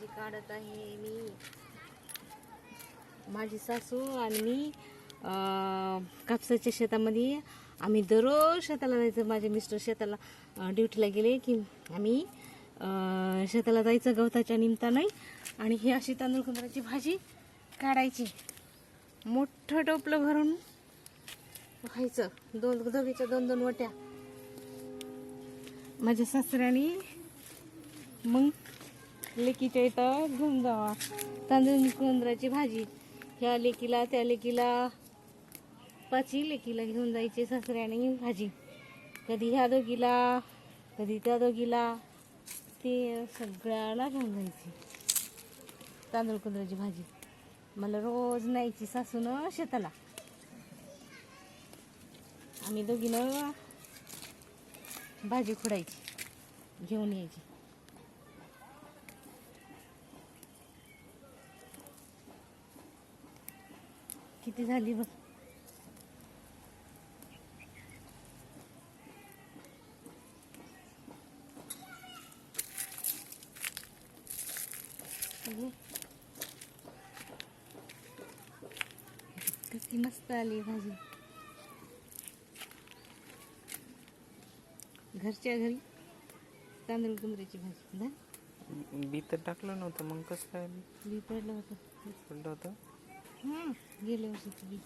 भाजी काढत आहे मी. माझी सासू आणि मी कापसाच्या शेतामध्ये आम्ही दररोज शेताला जायचं. माझे मिस्टर शेताला ड्युटीला गेले की आम्ही शेताला जायचं. गवताच्या निमित्तानं आणि ही अशी तांदूळ कुंदराची भाजी काढायची. मोठं टोपलं भरून व्हायचं. दोन दोघीच्या दोन दोन वट्या. माझ्या सासऱ्याने मग लेकीच्या इथं घेऊन जावा. तांदूळ कुंदराची भाजी. ह्या लेकीला त्या लेकीला पाचही लेकीला घेऊन जायची सासऱ्याने भाजी. कधी ह्या दोघीला कधी त्या दोघीला ते सगळ्याला घेऊन जायची. तांदूळ कुंदराची भाजी. मला रोज न्यायची सासून शेताला. आम्ही दोघीनं भाजी खुडायची. घेऊन यायची. किती झाली बघ. किती मस्त आली भाजी. घरच्या घरी तांदूळ कुंदऱ्याची भाजी ना बी तर टाकलं नव्हतं मग कसं काय? बी पडलं होतं. पडलं होतं? गेल्या वर्षीचं बी.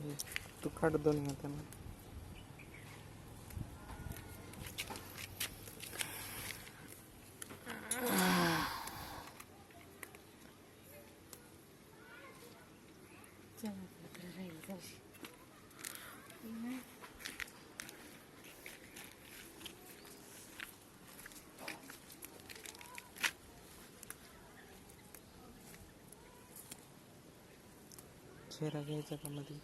हे तू काढ दोन्ही हाताने चला. आपल्याकडे राहील जाऊशी चेहरा घ्यायचा का मध्ये?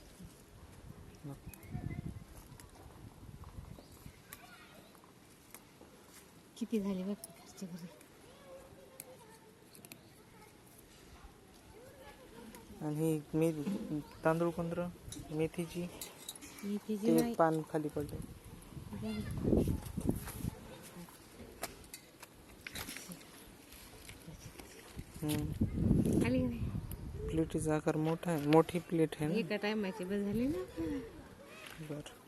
किती झाले बघ? घरी आणि मी तांदूळ कुंद्र मेथीची मेथीची ते नाही. पान खाली पडले. हम्म. आली नाही. प्लेटीचा आकार मोठा आहे मोठी प्लेट आहे ना? एका टायमाची बस झाली ना. बरं.